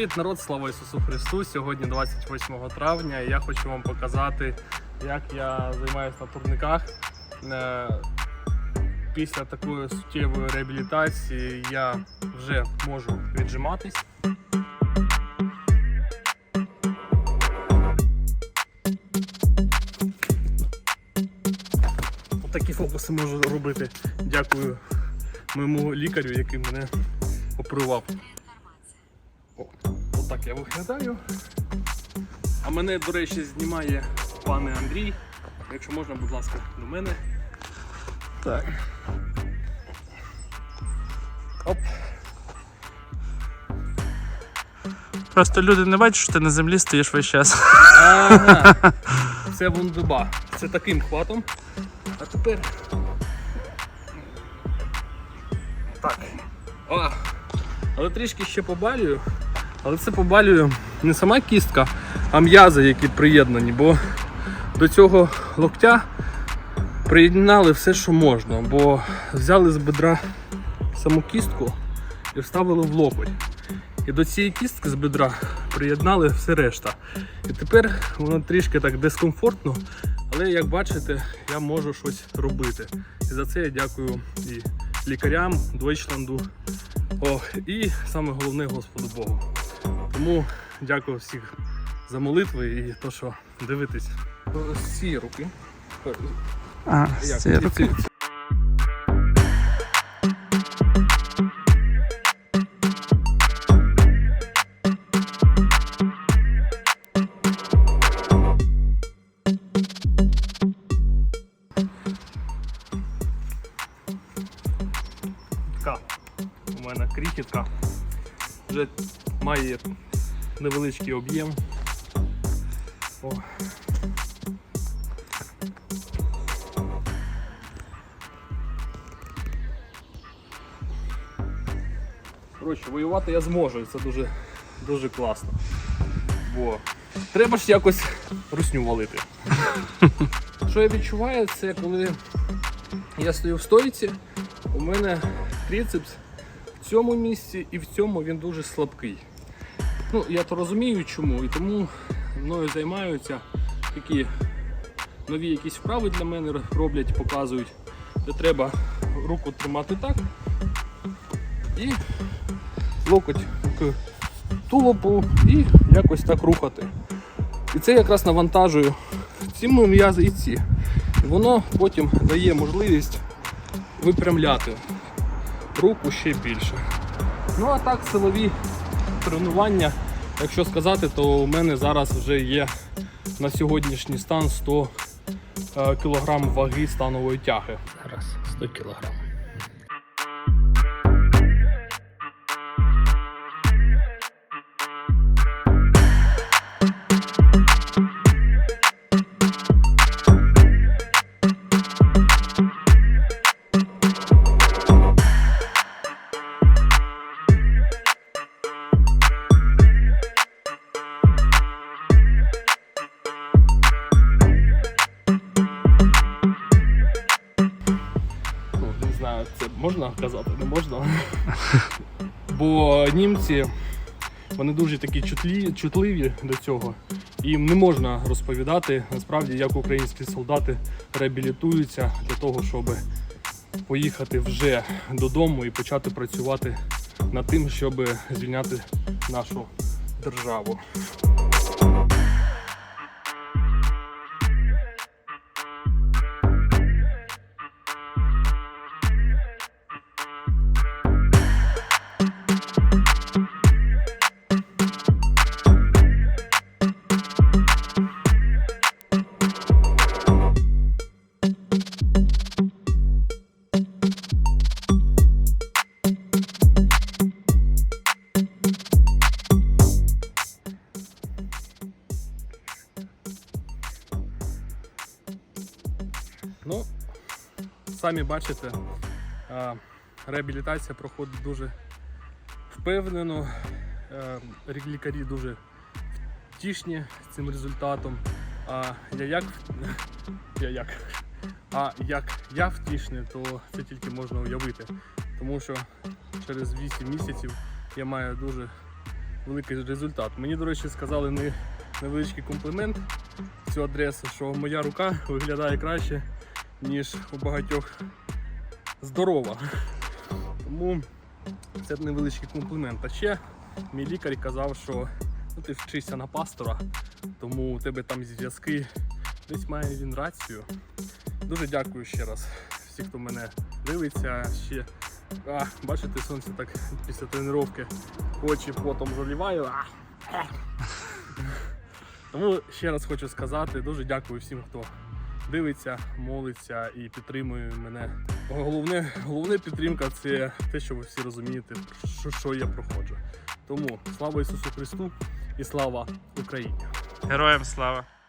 Привіт, народ! Слава Ісусу Христу! Сьогодні 28 травня і я хочу вам показати, як я займаюся на турниках. Е, Після такої суттєвої реабілітації я вже можу віджиматись. Такі фокуси можу робити. Дякую моєму лікарю, який мене оперував. Отак я виглядаю. А мене, до речі, знімає пане Андрій. Якщо можна, будь ласка, до мене. Так. Оп. Просто люди не бачать, що ти на землі стоїш весь час. Ага. Це вундуба. Це таким хватом. А тепер. Так. О. Але трішки ще побалюю. Але це побалюю не сама кістка, а м'язи, які приєднані, бо до цього локтя приєднали все, що можна, бо взяли з бедра саму кістку і вставили в локоть. І до цієї кістки з бедра приєднали все решта. І тепер воно трішки так дискомфортно, але як бачите, я можу щось робити. І за це я дякую і лікарям, Дойчланду, і саме головне Господу Богу. Тому дякую всіх за молитви і то, що дивитесь. З цієї руки. А, з цієї руки. Така у мене крихітка. Вже має невеличкий об'єм. Коротше, воювати я зможу, це дуже, дуже класно. Бо треба ж якось русню валити. Що я відчуваю, це коли я стою в стойці, у мене трицепс в цьому місці і в цьому він дуже слабкий. Ну, я то розумію чому, і тому мною займаються такі нові якісь вправи для мене роблять, показують, де треба руку тримати так і локоть к тулопу і якось так рухати. І це якраз навантажує ці м'язи і ці. Воно потім дає можливість випрямляти руку ще більше. Ну а так, силові тренування, якщо сказати, то у мене зараз вже є на сьогоднішній стан 100 кг ваги станової тяги. Зараз 100 кг. Знаю, це можна казати, не можна. Бо німці вони дуже такі чутлі, чутливі до цього. Їм не можна розповідати насправді, як українські солдати реабілітуються для того, щоб поїхати вже додому і почати працювати над тим, щоб звільняти нашу державу. Ну, самі бачите, реабілітація проходить дуже впевнено. Лікарі дуже втішні цим результатом. А я як, я як, а як я втішний, то це тільки можна уявити. Тому що через 8 місяців я маю дуже великий результат. Мені, до речі, сказали не, невеличкий комплімент цю адресу, що моя рука виглядає краще, ніж у багатьох здорова. Тому це невеличкий комплімент. А ще мій лікар казав, що ну, ти вчишся на пастора, тому у тебе там зв'язки. Десь має він рацію. Дуже дякую ще раз всім, хто мене дивиться. Ще а, бачите, сонце так після тренування очі потом заливаю. А, а. Тому ще раз хочу сказати, дуже дякую всім, хто дивиться, молиться і підтримує мене. Головне, головне підтримка це те, що ви всі розумієте, що, що я проходжу. Тому слава Ісусу Христу і слава Україні! Героям слава!